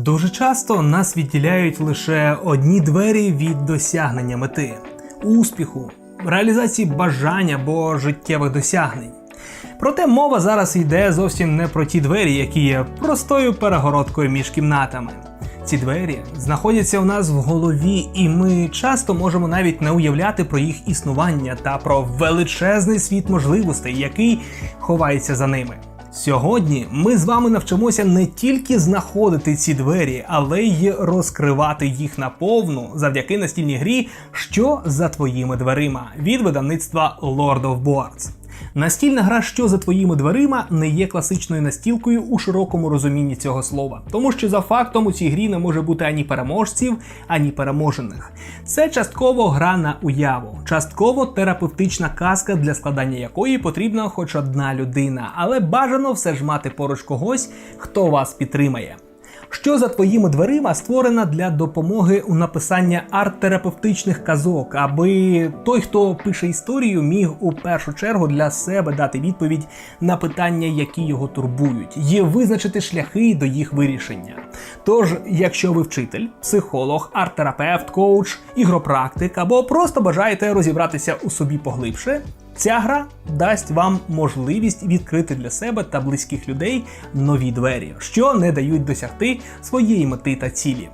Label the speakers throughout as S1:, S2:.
S1: Дуже часто нас відділяють лише одні двері від досягнення мети, успіху, реалізації бажань або життєвих досягнень. Проте мова зараз йде зовсім не про ті двері, які є простою перегородкою між кімнатами. Ці двері знаходяться у нас в голові, і ми часто можемо навіть не уявляти про їх існування та про величезний світ можливостей, який ховається за ними. Сьогодні ми з вами навчимося не тільки знаходити ці двері, але й розкривати їх наповну завдяки настільній грі, що за твоїми дверима від видавництва Lord of Boards. Настільна гра, що за твоїми дверима, не є класичною настілкою у широкому розумінні цього слова, тому що за фактом у цій грі не може бути ані переможців, ані переможених. Це частково гра на уяву, частково терапевтична казка, для складання якої потрібна хоч одна людина, але бажано все ж мати поруч когось, хто вас підтримає. Що за твоїми дверима створена для допомоги у написанні арт-терапевтичних казок, аби той, хто пише історію, міг у першу чергу для себе дати відповідь на питання, які його турбують, і визначити шляхи до їх вирішення. Тож, якщо ви вчитель, психолог, арт-терапевт, коуч, ігропрактик або просто бажаєте розібратися у собі поглибше, Ця гра дасть вам можливість відкрити для себе та близьких людей нові двері, що не дають досягти своєї мети та цілі.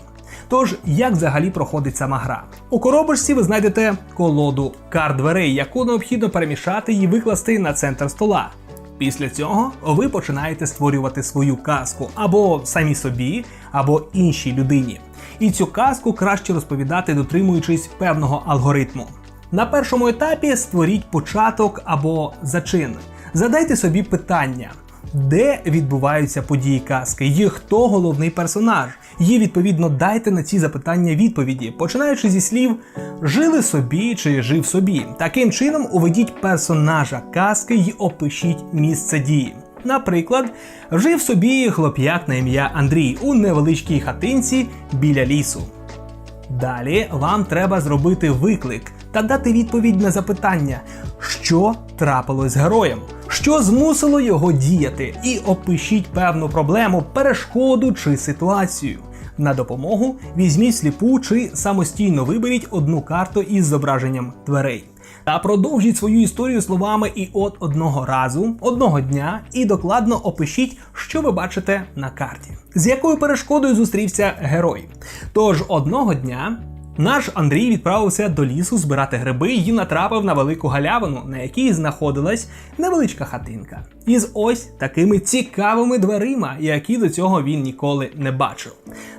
S1: Тож, як взагалі проходить сама гра? У коробочці ви знайдете колоду карт дверей, яку необхідно перемішати і викласти на центр стола. Після цього ви починаєте створювати свою казку або самі собі, або іншій людині. І цю казку краще розповідати, дотримуючись певного алгоритму. На першому етапі створіть початок або зачин. Задайте собі питання, де відбуваються події казки, і хто головний персонаж. І відповідно дайте на ці запитання відповіді, починаючи зі слів жили собі чи жив собі. Таким чином уведіть персонажа казки і опишіть місце дії. Наприклад, жив собі хлоп'як на ім'я Андрій у невеличкій хатинці біля лісу. Далі вам треба зробити виклик та дати відповідь на запитання, що трапилось з героєм, що змусило його діяти, і опишіть певну проблему, перешкоду чи ситуацію. На допомогу візьміть сліпу чи самостійно виберіть одну карту із зображенням дверей. Та продовжіть свою історію словами і от одного разу, одного дня, і докладно опишіть, що ви бачите на карті, з якою перешкодою зустрівся герой. Тож одного дня наш Андрій відправився до лісу збирати гриби і натрапив на велику галявину, на якій знаходилась невеличка хатинка. Із ось такими цікавими дверима, які до цього він ніколи не бачив.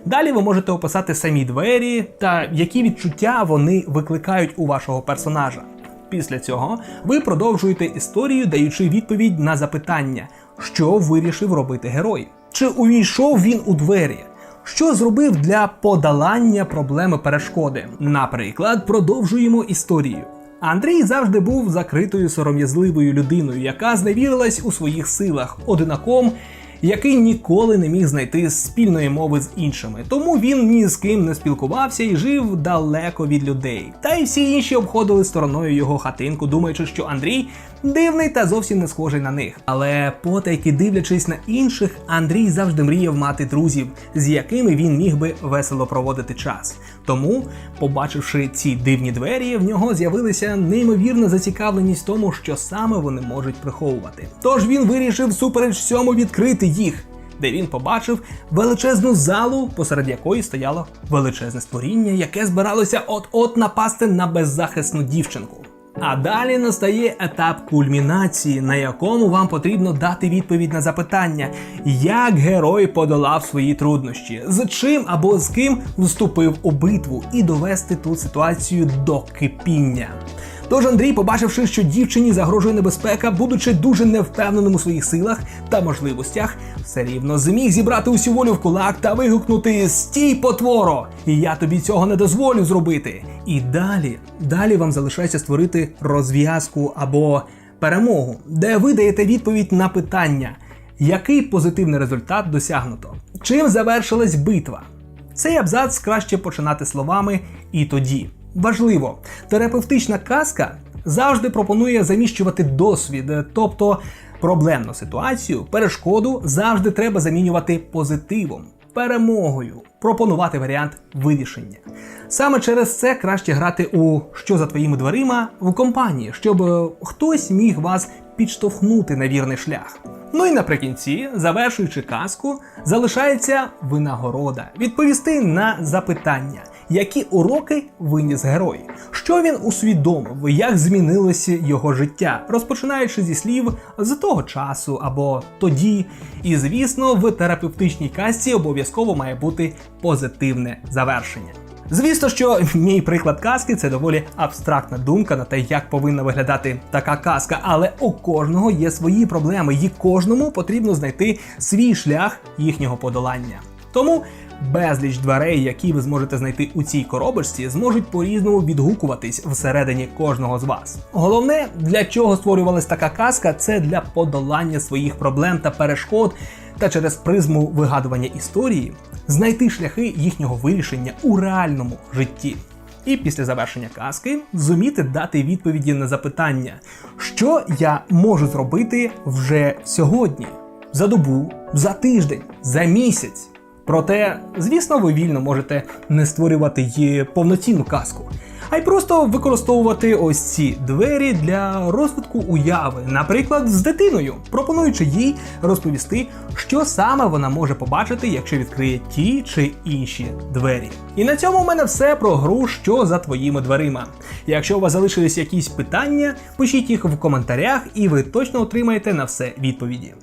S1: Далі ви можете описати самі двері та які відчуття вони викликають у вашого персонажа. Після цього ви продовжуєте історію, даючи відповідь на запитання, що вирішив робити герой, чи увійшов він у двері. Що зробив для подолання проблеми перешкоди? Наприклад, продовжуємо історію. Андрій завжди був закритою сором'язливою людиною, яка зневірилась у своїх силах, одинаком, який ніколи не міг знайти спільної мови з іншими. Тому він ні з ким не спілкувався і жив далеко від людей. Та й всі інші обходили стороною його хатинку, думаючи, що Андрій дивний та зовсім не схожий на них. Але потайки дивлячись на інших, Андрій завжди мріяв мати друзів, з якими він міг би весело проводити час. Тому, побачивши ці дивні двері, в нього з'явилася неймовірна зацікавленість тому, що саме вони можуть приховувати. Тож він вирішив супереч всьому відкрити їх. Де він побачив величезну залу, посеред якої стояло величезне створіння, яке збиралося от-от напасти на беззахисну дівчинку. А далі настає етап кульмінації, на якому вам потрібно дати відповідь на запитання, як герой подолав свої труднощі, з чим або з ким вступив у битву, і довести ту ситуацію до кипіння. Тож Андрій, побачивши, що дівчині загрожує небезпека, будучи дуже невпевненим у своїх силах та можливостях, все рівно зміг зібрати усю волю в кулак та вигукнути Стій, потворо! І я тобі цього не дозволю зробити. І далі, далі вам залишається створити розв'язку або перемогу, де ви даєте відповідь на питання, який позитивний результат досягнуто, чим завершилась битва. Цей абзац краще починати словами і тоді. Важливо, терапевтична казка завжди пропонує заміщувати досвід, тобто проблемну ситуацію, перешкоду завжди треба замінювати позитивом. перемогою, пропонувати варіант вирішення. Саме через це краще грати у що за твоїми дверима в компанії, щоб е, хтось міг вас підштовхнути на вірний шлях. Ну і наприкінці, завершуючи казку, залишається винагорода відповісти на запитання, які уроки виніс герой, що він усвідомив, як змінилося його життя, розпочинаючи зі слів з того часу або тоді. І звісно, в терапевтичній казці обов'язково має бути позитивне завершення. Звісно, що мій приклад казки це доволі абстрактна думка на те, як повинна виглядати така казка, але у кожного є свої проблеми, і кожному потрібно знайти свій шлях їхнього подолання. Тому безліч дверей, які ви зможете знайти у цій коробочці, зможуть по-різному відгукуватись всередині кожного з вас. Головне, для чого створювалась така казка, це для подолання своїх проблем та перешкод, та через призму вигадування історії знайти шляхи їхнього вирішення у реальному житті. І після завершення казки зуміти дати відповіді на запитання, що я можу зробити вже сьогодні, за добу, за тиждень, за місяць. Проте, звісно, ви вільно можете не створювати її повноцінну казку, а й просто використовувати ось ці двері для розвитку уяви, наприклад, з дитиною, пропонуючи їй розповісти, що саме вона може побачити, якщо відкриє ті чи інші двері. І на цьому у мене все про гру, що за твоїми дверима. Якщо у вас залишились якісь питання, пишіть їх в коментарях, і ви точно отримаєте на все відповіді.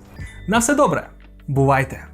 S1: На все добре, бувайте!